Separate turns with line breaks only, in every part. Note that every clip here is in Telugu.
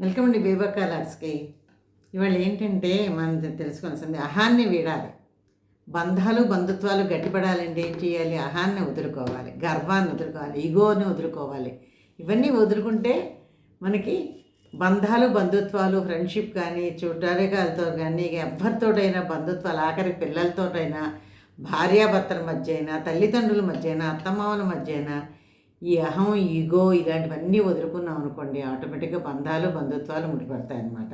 వెల్కమ్ అండి బేబక్క లాడ్స్కి ఇవాళ ఏంటంటే మనం తెలుసుకోవాల్సింది అహాన్ని వీడాలి. బంధాలు బంధుత్వాలు గట్టిపడాలంటే ఏం చేయాలి? అహాన్ని వదులుకోవాలి. గర్వాన్ని వదులుకోవాలి. ఈగోని వదులుకోవాలి. ఇవన్నీ వదులుకుంటే మనకి బంధాలు బంధుత్వాలు ఫ్రెండ్షిప్ కానీ చుట్టారికాలతో కానీ ఎవరితోటైనా బంధుత్వాలు ఆఖరి పిల్లలతోటైనా భార్యాభర్తల మధ్య అయినా తల్లిదండ్రుల మధ్య అయినా అత్తమామల మధ్య అయినా ఈ అహం ఈగో ఇలాంటివన్నీ వదులుకున్నాం అనుకోండి ఆటోమేటిక్గా బంధాలు బంధుత్వాలు ముడిపడతాయి అన్నమాట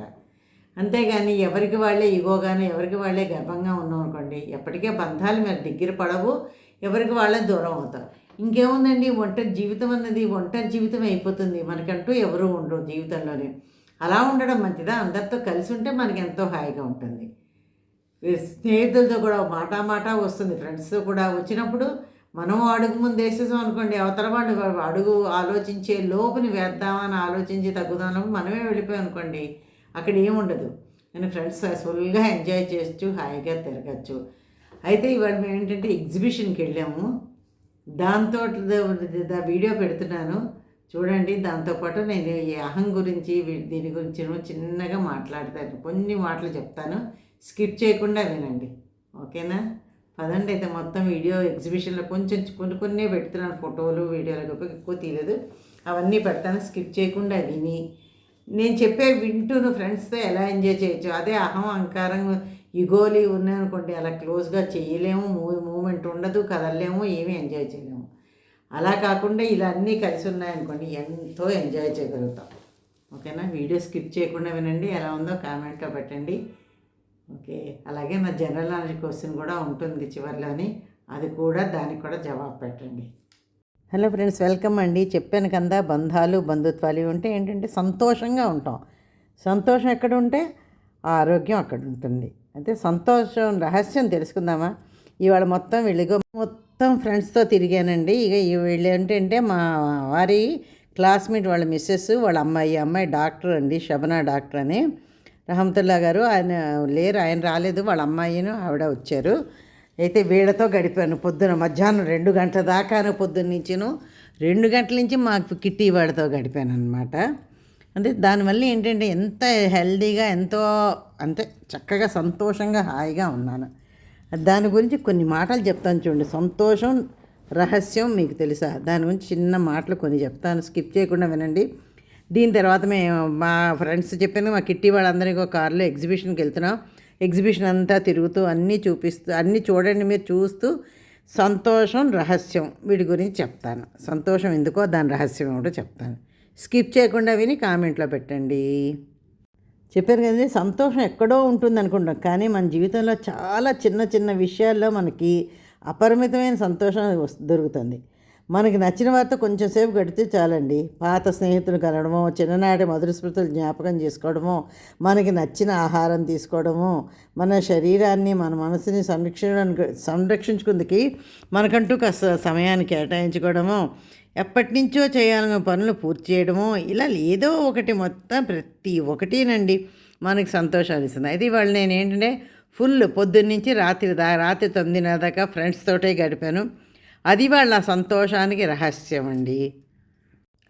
అంతేగాని ఎవరికి వాళ్ళే ఈగోగానే ఎవరికి వాళ్ళే గర్వంగా ఉన్నాం అనుకోండి ఎప్పటికే బంధాలు మీరు దగ్గర పడవు ఎవరికి వాళ్ళే దూరం అవుతారు ఇంకేముందండి ఒంటరి జీవితం అన్నది ఒంటరి జీవితం అయిపోతుంది మనకంటూ ఎవరు ఉండరు జీవితంలోనే. అలా ఉండడం మంచిదా? అందరితో కలిసి ఉంటే మనకి ఎంతో హాయిగా ఉంటుంది. స్నేహితులతో కూడా మాట మాట వస్తుంది ఫ్రెండ్స్తో కూడా వచ్చినప్పుడు మనం అడుగు ముందు వేసేసాం అనుకోండి అవతల వాడు అడుగు ఆలోచించే లోపుని వేద్దామని ఆలోచించి తగ్గుదామని మనమే వెళ్ళిపోయాం అనుకోండి అక్కడ ఏముండదు నేను ఫ్రెండ్స్ ఫుల్గా ఎంజాయ్ చేయొచ్చు హాయిగా తిరగచ్చు. అయితే ఇవాళ మేము ఏంటంటే ఎగ్జిబిషన్కి వెళ్ళాము. దాంతో దా వీడియో పెడుతున్నాను. చూడండి దాంతోపాటు నేను ఈ అహం గురించి దీని గురించి చిన్నగా మాట్లాడతాను. కొన్ని మాటలు చెప్తాను. స్కిప్ చేయకుండా వినండి. ఓకేనా? పదండి అయితే మొత్తం వీడియో ఎగ్జిబిషన్లో కొంచెం కొన్ని కొన్ని పెడుతున్నాను ఫోటోలు వీడియోలు ఎక్కువ ఎక్కువ తీయలేదు. అవన్నీ పెడతాను స్కిప్ చేయకుండా విని. నేను చెప్పే వింటూను ఫ్రెండ్స్తో ఎలా ఎంజాయ్ చేయొచ్చు? అదే అహం అహంకారం ఇగోలి ఉన్నాయనుకోండి అలా క్లోజ్గా చేయలేము మూవ్ మూమెంట్ ఉండదు కదలలేము ఏమీ ఎంజాయ్ చేయలేము. అలా కాకుండా ఇలా అన్నీ కలిసి ఉన్నాయనుకోండి ఎంతో ఎంజాయ్ చేయగలుగుతాం. ఓకేనా? వీడియో స్కిప్ చేయకుండా వినండి ఎలా ఉందో కామెంట్లో పెట్టండి. ఓకే. అలాగే నా జనరల్ నాలెడ్జ్ క్వశ్చన్ కూడా ఉంటుంది చివరిలోని అది కూడా దానికి కూడా జవాబు పెట్టండి. హలో ఫ్రెండ్స్ వెల్కమ్ అండి. చెప్పాను కదా బంధాలు బంధుత్వాలు ఇవి ఉంటే ఏంటంటే సంతోషంగా ఉంటాం. సంతోషం ఎక్కడ ఉంటే ఆరోగ్యం అక్కడ ఉంటుంది. అయితే సంతోషం రహస్యం తెలుసుకుందామా? ఇవాళ మొత్తం వెళ్ళిగో మొత్తం ఫ్రెండ్స్తో తిరిగానండి. ఇక ఈ వీళ్ళు ఏంటంటే మా వారి క్లాస్మేట్ వాళ్ళ మిస్సెస్ వాళ్ళ అమ్మాయి ఈ అమ్మాయి డాక్టర్ అండి శబనా డాక్టర్ అని. రహమతుల్లా గారు ఆయన లేరు ఆయన రాలేదు వాళ్ళ అమ్మాయిను ఆవిడ వచ్చారు. అయితే వీళ్ళతో గడిపాను పొద్దున మధ్యాహ్నం రెండు గంటల దాకాను పొద్దున్న నుంచిను రెండు గంటల నుంచి మాకు కిట్టి వాడితో గడిపాను అనమాట అంటే దానివల్ల ఏంటంటే ఎంత హెల్దీగా ఎంతో అంటే చక్కగా సంతోషంగా హాయిగా ఉన్నాను. దాని గురించి కొన్ని మాటలు చెప్తాను చూడండి. సంతోషం రహస్యం మీకు తెలుసా? దాని గురించి చిన్న మాటలు కొన్ని చెప్తాను. స్కిప్ చేయకుండా వినండి. దీని తర్వాత మేము మా ఫ్రెండ్స్ చెప్పాను మా కిట్టి వాళ్ళందరికీ ఒక కార్లో ఎగ్జిబిషన్కి వెళ్తున్నాం. ఎగ్జిబిషన్ అంతా తిరుగుతూ అన్నీ చూపిస్తూ అన్నీ చూడండి మీరు చూస్తూ సంతోషం రహస్యం వీటి గురించి చెప్తాను. సంతోషం ఎందుకో దాని రహస్యం ఏమిటో చెప్తాను. స్కిప్ చేయకుండా విని కామెంట్లో పెట్టండి. చెప్పారు కదండి సంతోషం ఎక్కడో ఉంటుంది అనుకుంటాం కానీ మన జీవితంలో చాలా చిన్న చిన్న విషయాల్లో మనకి అపరిమితమైన సంతోషం దొరుకుతుంది. మనకి నచ్చిన వారితో కొంచెం సేపు గడితే చాలండి. పాత స్నేహితులు కలవడమో చిన్ననాటి మధుర స్మృతులు జ్ఞాపకం చేసుకోవడమో మనకి నచ్చిన ఆహారం తీసుకోవడము మన శరీరాన్ని మన మనసుని సంరక్షణ సంరక్షించుకుందుకి మనకంటూ కాస్త సమయాన్ని కేటాయించుకోవడము ఎప్పటి నుంచో చేయాలన్న పనులు పూర్తి చేయడము ఇలా ఏదో ఒకటి మొత్తం ప్రతి ఒకటినండి మనకి సంతోషాన్ని ఇస్తుంది. అయితే ఇవాళ నేను ఏంటంటే ఫుల్ పొద్దున్నుంచి రాత్రి దా రాత్రి తొమ్మిదిన్నర దాకా ఫ్రెండ్స్ తోటే గడిపాను. అది వాళ్ళ సంతోషానికి రహస్యం అండి.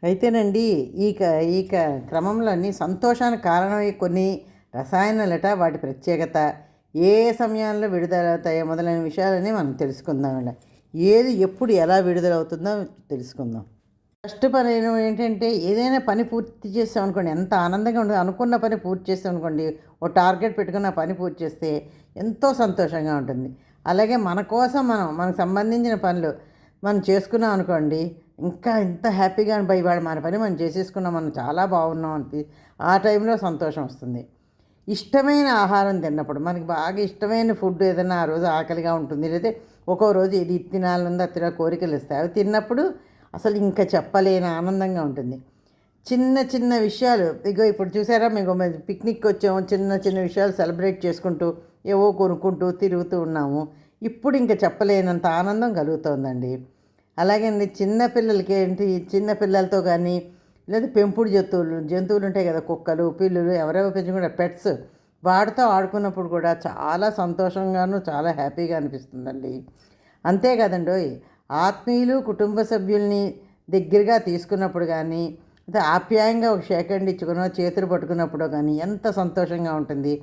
అయితేనండి ఈ క ఈ క క్రమంలోని సంతోషానికి కారణమై కొన్ని రసాయనాలట వాటి ప్రత్యేకత ఏ సమయాల్లో విడుదలవుతాయో మొదలైన విషయాలని మనం తెలుసుకుందాం ఏది ఎప్పుడు ఎలా విడుదలవుతుందో తెలుసుకుందాం. ఫస్ట్ పని ఏంటంటే ఏదైనా పని పూర్తి చేస్తాం అనుకోండి ఎంత ఆనందంగా ఉంటుంది అనుకున్న పని పూర్తి చేస్తాం అనుకోండి ఓ టార్గెట్ పెట్టుకున్న పని పూర్తి చేస్తే ఎంతో సంతోషంగా ఉంటుంది. అలాగే మన కోసం మనం మనకు సంబంధించిన పనులు మనం చేసుకున్నాం అనుకోండి ఇంకా ఎంత హ్యాపీగా అనిపోయి వాడు మన పని మనం చేసేసుకున్నాం మనం చాలా బాగున్నాం అనిపి ఆ టైంలో సంతోషం వస్తుంది. ఇష్టమైన ఆహారం తిన్నప్పుడు మనకి బాగా ఇష్టమైన ఫుడ్ ఏదైనా ఆ రోజు ఆకలిగా ఉంటుంది లేదా ఒక్కో రోజు ఇది తినాలనుంది అది తిన కోరికలు ఇస్తాయి అవి తిన్నప్పుడు అసలు ఇంకా చెప్పలేని ఆనందంగా ఉంటుంది. చిన్న చిన్న విషయాలు ఇగో ఇప్పుడు చూసారా మేము మేము పిక్నిక్ వచ్చాము చిన్న చిన్న విషయాలు సెలబ్రేట్ చేసుకుంటూ ఏవో కొనుక్కుంటూ తిరుగుతూ ఉన్నాము. ఇప్పుడు ఇంకా చెప్పలేనంత ఆనందం కలుగుతోందండి. అలాగే చిన్నపిల్లలకి చిన్న పిల్లలకి ఏంటి చిన్న పిల్లలతో కానీ లేదా పెంపుడు జంతువులు జంతువులు ఉంటాయి కదా కుక్కలు పిల్లులు ఎవరెవరు పెంచుకుంటారు పెట్స్ వాటితో ఆడుకున్నప్పుడు కూడా చాలా సంతోషంగాను చాలా హ్యాపీగా అనిపిస్తుందండి. అంతేకాదండి ఆత్మీయులు కుటుంబ సభ్యుల్ని దగ్గరగా తీసుకున్నప్పుడు కానీ అయితే ఆప్యాయంగా ఒక షేకండ్ ఇచ్చుకునో చేతులు పట్టుకున్నప్పుడో కానీ ఎంత సంతోషంగా ఉంటుంది.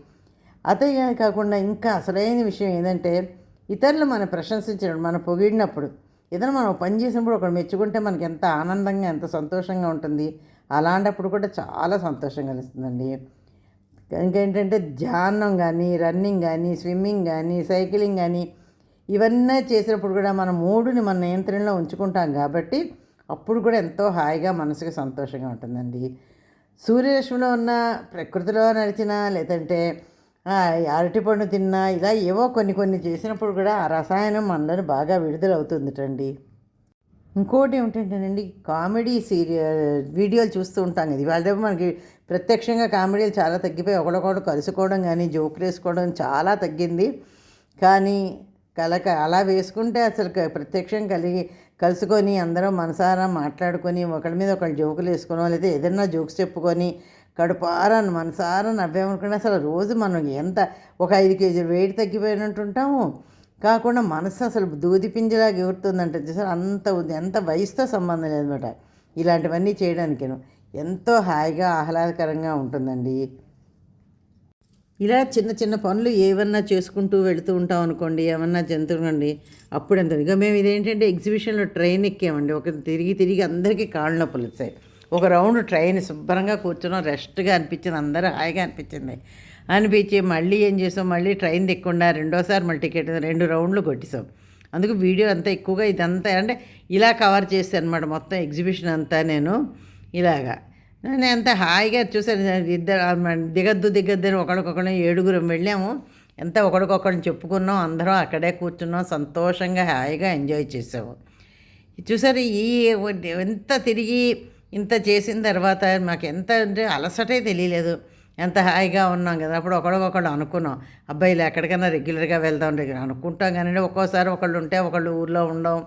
అదే కాకుండా ఇంకా అసలైన విషయం ఏంటంటే ఇతరులు మనం ప్రశంసించడం మనం పొగిడినప్పుడు ఏదైనా మనం పని చేసినప్పుడు ఒకరు మెచ్చుకుంటే మనకి ఎంత ఆనందంగా ఎంత సంతోషంగా ఉంటుంది. అలాంటప్పుడు కూడా చాలా సంతోషం కలుస్తుందండి. ఇంకేంటంటే ధ్యానం కానీ రన్నింగ్ కానీ స్విమ్మింగ్ కానీ సైక్లింగ్ కానీ ఇవన్నీ చేసినప్పుడు కూడా మన మూడుని మన నియంత్రణలో ఉంచుకుంటాం కాబట్టి అప్పుడు కూడా ఎంతో హాయిగా మనసుకి సంతోషంగా ఉంటుందండి. సూర్యరశ్మిలో ఉన్న ప్రకృతిలో నడిచినా లేదంటే అరటిపండు తిన్నా ఇలా ఏవో కొన్ని కొన్ని చేసినప్పుడు కూడా ఆ రసాయనం మనలో బాగా విడుదలవుతుందిటండి. ఇంకోటి ఏమిటంటేనండి కామెడీ సీరియల్ వీడియోలు చూస్తూ ఉంటాం కదా. ఇవాళ రేపు మనకి ప్రత్యక్షంగా కామెడీలు చాలా తగ్గిపోయి ఒకడొకడు కలుసుకోవడం కానీ జోకులు వేసుకోవడం చాలా తగ్గింది. కానీ కలక అలా వేసుకుంటే అసలు ప్రత్యక్షం కలిగి కలుసుకొని అందరం మనసారా మాట్లాడుకొని ఒకళ్ళ మీద ఒకళ్ళు జోకులు వేసుకోవడం లేదా ఏదైనా జోక్స్ చెప్పుకొని కడుపారా మనసారా నవ్వామనుకుంటే అసలు రోజు మనం ఎంత ఒక ఐదు కేజీలు వెయిట్ తగ్గిపోయినట్టుంటాము. కాకుండా మనసు అసలు దూది పింజలాగా ఎగురుతుందంటే చూసారు అంత ఎంత వయసుతో సంబంధం లేదన్నమాట ఇలాంటివన్నీ చేయడానికేను ఎంతో హాయిగా ఆహ్లాదకరంగా ఉంటుందండి. ఇలా చిన్న చిన్న పనులు ఏమన్నా చేసుకుంటూ వెళుతూ ఉంటాం అనుకోండి ఏమన్నా జంతువునండి అప్పుడు ఎంత ఇక మేము ఇదేంటంటే ఎగ్జిబిషన్లో ట్రైన్ ఎక్కామండి. ఒక తిరిగి తిరిగి అందరికీ కాళ్ళు నొప్పులు వచ్చాయి. ఒక రౌండ్ ట్రైన్ శుభ్రంగా కూర్చున్నాం రెస్ట్గా అనిపించింది అందరూ హాయిగా అనిపించింది. అనిపించి మళ్ళీ ఏం చేసాం? మళ్ళీ ట్రైన్ దిక్కుండా రెండోసారి మళ్ళీ టికెట్ రెండు రౌండ్లు కొట్టేసాం. అందుకు వీడియో అంతా ఎక్కువగా ఇదంతా అంటే ఇలా కవర్ చేస్తాను అనమాట మొత్తం ఎగ్జిబిషన్ అంతా నేను ఇలాగా. నేను ఎంత హాయిగా చూసాను ఇద్దరు దిగద్దు దిగద్దు అని ఒకడికొకడు ఏడుగురం వెళ్ళాము. ఎంత ఒకరికొకరిని చెప్పుకున్నాం అందరం అక్కడే కూర్చున్నాం సంతోషంగా హాయిగా ఎంజాయ్ చేసాము. చూసారు ఈ ఎంత తిరిగి ఇంత చేసిన తర్వాత మాకు ఎంత అంటే అలసటే తెలియలేదు. ఎంత హాయిగా ఉన్నాం కదా అప్పుడు ఒకడికొకళ్ళు అనుకున్నాం. అబ్బాయిలు ఎక్కడికైనా రెగ్యులర్గా వెళ్దాం రెగ్యులర్ అనుకుంటాం కానీ ఒక్కోసారి ఒకళ్ళు ఉంటే ఒకళ్ళు ఊర్లో ఉండం.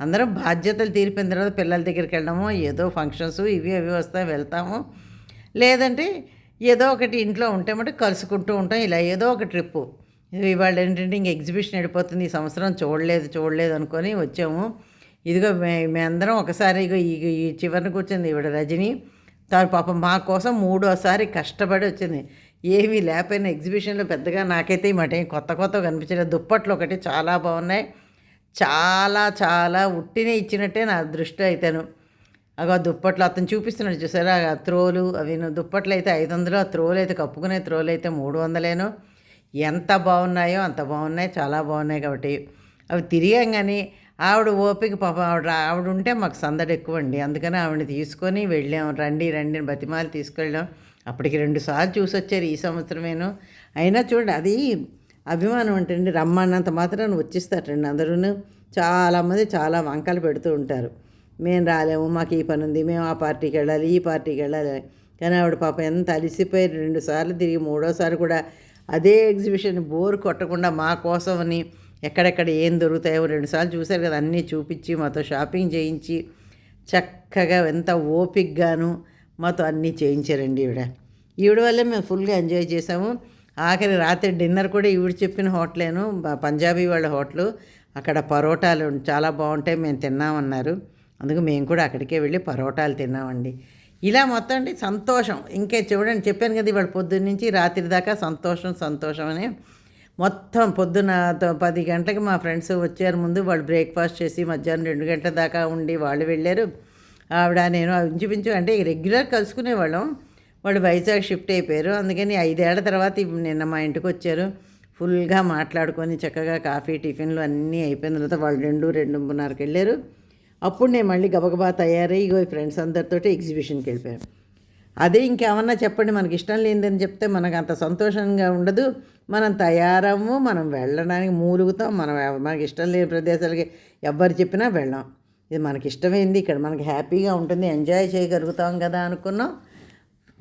అందరం బాధ్యతలు తీరిపోయిన తర్వాత పిల్లల దగ్గరికి వెళ్ళడము ఏదో ఫంక్షన్స్ ఇవి అవి వస్తాయి వెళ్తాము. లేదంటే ఏదో ఒకటి ఇంట్లో ఉంటే మటు కలుసుకుంటూ ఉంటాం. ఇలా ఏదో ఒక ట్రిప్పు. ఇవాళ ఏంటంటే ఇంక ఎగ్జిబిషన్ వెళ్ళిపోతుంది ఈ సంవత్సరం చూడలేదు చూడలేదు అనుకొని వచ్చాము. ఇదిగో మే మేమందరం ఒకసారి ఇగో ఈ చివరిని కూర్చుంది ఈవిడ రజని. తాను పాపం మా కోసం మూడోసారి కష్టపడి వచ్చింది. ఏమీ లేకపోయినా ఎగ్జిబిషన్లో పెద్దగా నాకైతే ఈ మాట ఏం కొత్త కొత్త కనిపించలేదు దుప్పట్లు ఒకటి చాలా బాగున్నాయి. చాలా చాలా ఉట్టినే ఇచ్చినట్టే నా దృష్టి అయితేను. అగో దుప్పట్లు అతను చూపిస్తున్నాడు చూసారా? ఆ త్రోలు అవి దుప్పట్లు అయితే ఐదు వందలు ఆ త్రోలు అయితే కప్పుకునే త్రోలు అయితే మూడు వందలేను. ఎంత బాగున్నాయో అంత బాగున్నాయి చాలా బాగున్నాయి కాబట్టి. అవి తిరిగాం కానీ ఆవిడ ఓపిక పాప ఆవిడ ఆవిడ ఉంటే మాకు సందడి ఎక్కువ అండి అందుకని ఆవిడని తీసుకొని వెళ్ళాం. రండి రండి బతిమాలు బతిమాలి తీసుకెళ్ళాం. అప్పటికి రెండు సార్లు చూసి వచ్చారు ఈ సంవత్సరమేను. అయినా చూడండి అది అభిమానం అంటండి రమ్మన్నంత మాత్రాన్ని వచ్చిస్తారండి అందరూ చాలామంది చాలా వంకలు పెడుతూ ఉంటారు. మేము రాలేము మాకు ఈ పని ఉంది మేము ఆ పార్టీకి వెళ్ళాలి ఈ పార్టీకి వెళ్ళాలి కానీ ఆవిడ పాప ఎంత అలిసిపోయి రెండు సార్లు తిరిగి మూడోసారి కూడా అదే ఎగ్జిబిషన్ బోర్ కొట్టకుండా మా కోసమని ఎక్కడెక్కడ ఏం దొరుకుతాయో రెండుసార్లు చూశారు కదా అన్నీ చూపించి మాతో షాపింగ్ చేయించి చక్కగా ఎంత ఓపిక్గాను మాతో అన్నీ చేయించారండి ఈవిడ. ఈవిడ వల్లే మేము ఫుల్గా ఎంజాయ్ చేసాము ఆఖరి రాత్రి డిన్నర్ కూడా ఈవిడ చెప్పిన హోటలేను పంజాబీ వాళ్ళ హోటలు. అక్కడ పరోటాలు చాలా బాగుంటాయి మేము తిన్నామన్నారు. అందుకు మేము కూడా అక్కడికే వెళ్ళి పరోటాలు తిన్నామండి. ఇలా మొత్తం అంటే సంతోషం. ఇంకే చూడండి చెప్పాను కదా ఇవాళ పొద్దున్న నుంచి రాత్రి దాకా సంతోషం సంతోషం అని మొత్తం పొద్దున పది గంటలకు మా ఫ్రెండ్స్ వచ్చారు ముందు. వాళ్ళు బ్రేక్ఫాస్ట్ చేసి మధ్యాహ్నం రెండు గంటల దాకా ఉండి వాళ్ళు వెళ్ళారు. ఆవిడ నేను ఇంచుమించు అంటే రెగ్యులర్ కలుసుకునేవాళ్ళం. వాళ్ళు వైజాగ్ షిఫ్ట్ అయిపోయారు. అందుకని ఐదేళ్ళ తర్వాత నిన్న మా ఇంటికి వచ్చారు. ఫుల్గా మాట్లాడుకొని చక్కగా కాఫీ టిఫిన్లు అన్నీ అయిపోయిన తర్వాత వాళ్ళు రెండు రెండున్నరకి వెళ్ళారు. అప్పుడు నేను మళ్ళీ గబగబా తయారై ఇగో ఫ్రెండ్స్ అందరితో ఎగ్జిబిషన్కి వెళ్ళిపోయాను. అదే ఇంకేమన్నా చెప్పండి మనకి ఇష్టం లేనిదని చెప్తే మనకు అంత సంతోషంగా ఉండదు. మనం తయారము మనం వెళ్ళడానికి మూలుగుతాం. మనం మనకి ఇష్టం లేని ప్రదేశాలకి ఎవ్వరు చెప్పినా వెళ్ళాం. ఇది మనకి ఇష్టమైంది ఇక్కడ మనకి హ్యాపీగా ఉంటుంది ఎంజాయ్ చేయగలుగుతాం కదా అనుకున్నాం.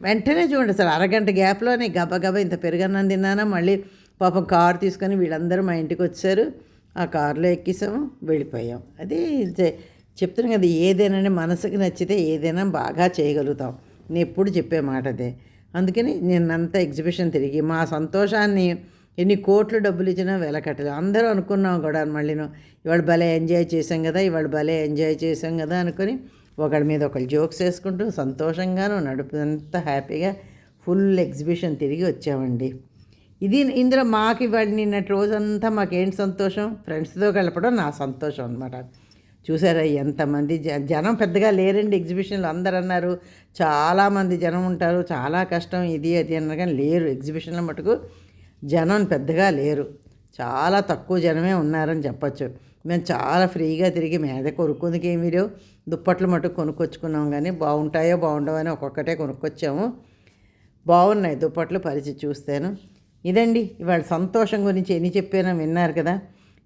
వెంటనే చూడండి అసలు అరగంట గ్యాప్లోనే గబగబ ఇంత పెరుగన్నం తిన్నానా మళ్ళీ పాపం కారు తీసుకొని వీళ్ళందరూ మా ఇంటికి వచ్చారు. ఆ కారులో ఎక్కిసాము వెళ్ళిపోయాం. అది చెప్తున్నాం చెప్తున్నాను కదా ఏదైనా మనసుకు నచ్చితే ఏదైనా బాగా చేయగలుగుతాం. నేను ఎప్పుడు చెప్పే మాట అదే అందుకని నిన్నంతా ఎగ్జిబిషన్ తిరిగి మా సంతోషాన్ని ఎన్ని కోట్లు డబ్బులు ఇచ్చినా వెలకట్టలేదు అందరూ అనుకున్నాం కూడా మళ్ళీను ఇవాళ భలే ఎంజాయ్ చేసాం కదా ఇవాళ భలే ఎంజాయ్ చేసాం కదా అనుకొని ఒకళ్ళ మీద ఒకళ్ళు జోక్స్ వేసుకుంటూ సంతోషంగాను నడుపుదంతా హ్యాపీగా ఫుల్ ఎగ్జిబిషన్ తిరిగి వచ్చామండి. ఇది ఇందులో మాకు ఇవాళ నిన్నటి రోజంతా మాకేంటి సంతోషం? ఫ్రెండ్స్తో గడపడం నా సంతోషం అనమాట చూసారా ఎంతమంది జ జనం పెద్దగా లేరండి ఎగ్జిబిషన్లో. అందరు అన్నారు చాలామంది జనం ఉంటారు చాలా కష్టం ఇది అది అన్నారు కానీ లేరు ఎగ్జిబిషన్లో మటుకు. జనం పెద్దగా లేరు. చాలా తక్కువ జనమే ఉన్నారని చెప్పచ్చు. మేము చాలా ఫ్రీగా తిరిగి మీద కొనుక్కుందుకు ఏమి లేవు దుప్పట్లు మటుకు కొనుక్కొచ్చుకున్నాం కానీ బాగుంటాయో బాగుండవని ఒక్కొక్కటే కొనుక్కొచ్చాము. బాగున్నాయి దుప్పట్లు పరిచి చూస్తాను. ఇదండి ఇవాళ సంతోషం గురించి ఎన్ని చెప్పానో విన్నారు కదా.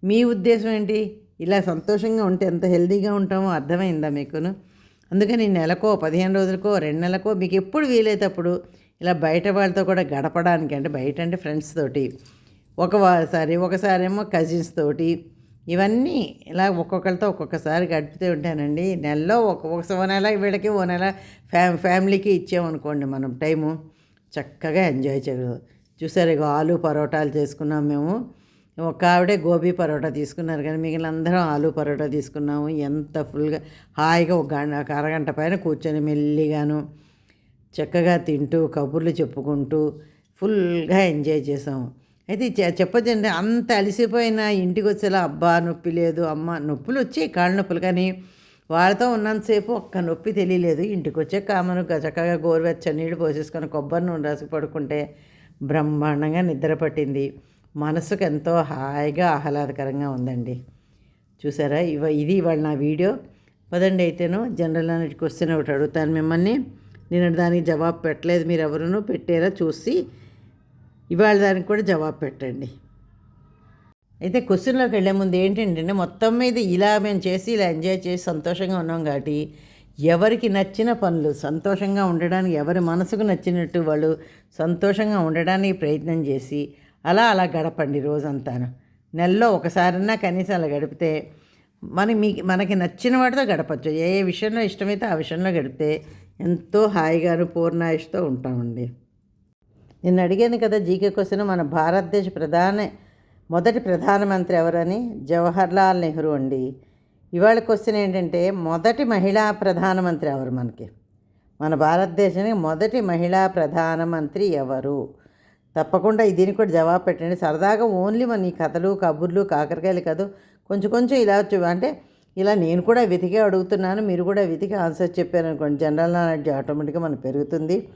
మీ ఉద్దేశం ఏంటి? ఇలా సంతోషంగా ఉంటే ఎంత హెల్దీగా ఉంటామో అర్థమైందా మీకును? అందుకని నెలకో పదిహేను రోజులకో రెండు నెలకో మీకు ఎప్పుడు వీలైతప్పుడు ఇలా బయట వాళ్ళతో కూడా గడపడానికి అంటే బయట అంటే ఫ్రెండ్స్ తోటి ఒకసారి ఒకసారేమో కజిన్స్ తోటి ఇవన్నీ ఇలా ఒక్కొక్కరితో ఒక్కొక్కసారి గడుపుతూ ఉంటానండి. నెలలో ఒక ఒక నెల వీళ్ళకి ఓ నెల ఫ్యా ఫ్యామిలీకి ఇచ్చామనుకోండి మనం టైము చక్కగా ఎంజాయ్ చేయగలదు చూసారు ఇక ఆలు పరోటాలు చేసుకున్నాం మేము. ఒక ఆవిడే గోబీ పరోటా తీసుకున్నారు కానీ మిగిలిన అందరం ఆలు పరోటా తీసుకున్నాము. ఎంత ఫుల్గా హాయిగా ఒక గంట ఒక అరగంట పైన కూర్చొని మెల్లిగాను చక్కగా తింటూ కబుర్లు చెప్పుకుంటూ ఫుల్గా ఎంజాయ్ చేసాము. అయితే చెప్పొచ్చండి అంత అలసిపోయిన ఇంటికి వచ్చేలా అబ్బా నొప్పి లేదు అమ్మ నొప్పులు వచ్చాయి కాళ్ళ నొప్పులు. కానీ వాళ్ళతో ఉన్నంతసేపు ఒక్క నొప్పి తెలియలేదు. ఇంటికి వచ్చే కామను చక్కగా గోరువెచ్చని నీళ్ళు పోసేసుకొని కొబ్బరి నూనె రాసి పడుకుంటే బ్రహ్మాండంగా నిద్ర పట్టింది. మనసుకు ఎంతో హాయిగా ఆహ్లాదకరంగా ఉందండి. చూసారా? ఇవ ఇది ఇవాళ నా వీడియో. పదండి అయితేను జనరల్ నాలెడ్జ్ క్వశ్చన్ ఒకటి అడుగుతాను మిమ్మల్ని. నేను దానికి జవాబు పెట్టలేదు. మీరు ఎవరునూ పెట్టారా చూసి ఇవాళ దానికి కూడా జవాబు పెట్టండి. అయితే క్వశ్చన్లోకి వెళ్ళే ముందు ఏంటంటే మొత్తం మీద ఇలా మేము చేసి ఇలా ఎంజాయ్ చేసి సంతోషంగా ఉన్నాం కాబట్టి ఎవరికి నచ్చిన పనులు సంతోషంగా ఉండడానికి ఎవరి మనసుకు నచ్చినట్టు వాళ్ళు సంతోషంగా ఉండడానికి ప్రయత్నం చేసి అలా అలా గడపండి రోజంతాను. నెలలో ఒకసారన్నా కనీసం అలా గడిపితే మన మీ మనకి నచ్చిన వాటితో గడపచ్చు. ఏ విషయంలో ఇష్టమైతే ఆ విషయంలో గడిపితే ఎంతో హాయిగాను పూర్ణాయుష్తో ఉంటామండి. నేను అడిగాను కదా జీకే క్వశ్చన్ మన భారతదేశ ప్రధాన మొదటి ప్రధానమంత్రి ఎవరని? జవహర్లాల్ నెహ్రూ అండి. ఇవాళ క్వశ్చన్ ఏంటంటే మొదటి మహిళా ప్రధానమంత్రి ఎవరు మనకి? మన భారతదేశానికి మొదటి మహిళా ప్రధానమంత్రి ఎవరు? తప్పకుండా దీనికి కూడా జవాబు పెట్టండి. సరదాగా ఓన్లీ మన ఈ కథలు కబుర్లు కాకరకాయలు కాదు కొంచెం కొంచెం ఇలా అంటే ఇలా నేను కూడా వెతికే అడుగుతున్నాను మీరు కూడా వెతికి ఆన్సర్ చెప్పారు అనుకోండి. జనరల్ నాలెడ్జ్ ఆటోమేటిక్గా మనకు పెరుగుతుంది.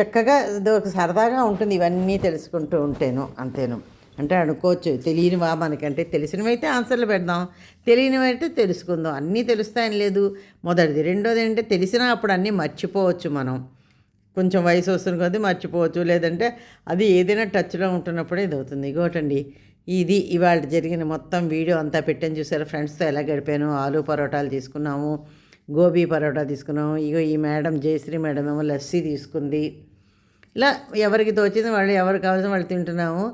చక్కగా ఒక సరదాగా ఉంటుంది ఇవన్నీ తెలుసుకుంటూ ఉంటేను అంతేను. అంటే అనుకోవచ్చు తెలియనివా మనకంటే తెలిసినవైతే ఆన్సర్లు పెడదాం తెలియనివైతే తెలుసుకుందాం. అన్నీ తెలుస్తాయని లేదు. మొదటిది. రెండోది ఏంటంటే తెలిసినా అప్పుడు అన్నీ మర్చిపోవచ్చు మనం. కొంచెం వయసు వస్తున్న కొద్దీ మర్చిపోవచ్చు. లేదంటే అది ఏదైనా టచ్లో ఉంటున్నప్పుడే ఇది అవుతుంది. ఇంకోటండి ఇది ఇవాళ జరిగిన మొత్తం వీడియో అంతా పెట్టాను చూసారు ఫ్రెండ్స్తో ఎలా గడిపాను? ఆలు పరోటాలు తీసుకున్నాము గోబీ పరోటా తీసుకున్నాము ఇగో ఈ మేడం జయశ్రీ మేడం ఏమో లస్సీ తీసుకుంది. ఇలా ఎవరికి తోచింది వాళ్ళు ఎవరు కావాల్సిన వాళ్ళు తింటున్నాము.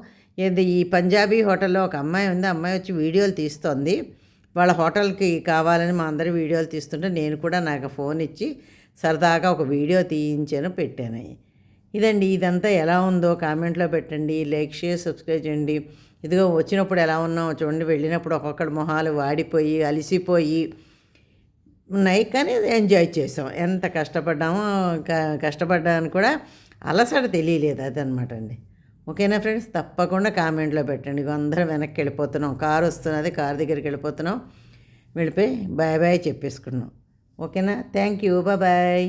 ఏది ఈ పంజాబీ హోటల్లో ఒక అమ్మాయి ఉంది. అమ్మాయి వచ్చి వీడియోలు తీస్తోంది. వాళ్ళ హోటల్కి కావాలని మా అందరి వీడియోలు తీస్తుంటే నేను కూడా నాకు ఫోన్ ఇచ్చి సరదాగా ఒక వీడియో తీయించాను పెట్టాను. ఇదండి ఇదంతా ఎలా ఉందో కామెంట్లో పెట్టండి లైక్ షేర్ సబ్స్క్రైబ్ చేయండి. ఇదిగో వచ్చినప్పుడు ఎలా ఉన్నామో చూడండి వెళ్ళినప్పుడు ఒక్కొక్కటి మొహాలు వాడిపోయి అలిసిపోయి ఉన్నాయి కానీ ఎంజాయ్ చేసాం. ఎంత కష్టపడ్డామో కష్టపడ్డామని కూడా అలసట తెలియలేదు అదనమాట అండి. ఓకేనా ఫ్రెండ్స్? తప్పకుండా కామెంట్లో పెట్టండి. అందరం వెనక్కి వెళ్ళిపోతున్నాం. కారు వస్తున్నది కారు దగ్గరికి వెళ్ళిపోతున్నాం. వెళ్ళిపోయి బాయ్ బాయ్ చెప్పేసుకున్నాం. ఓకేనా? Thank you bye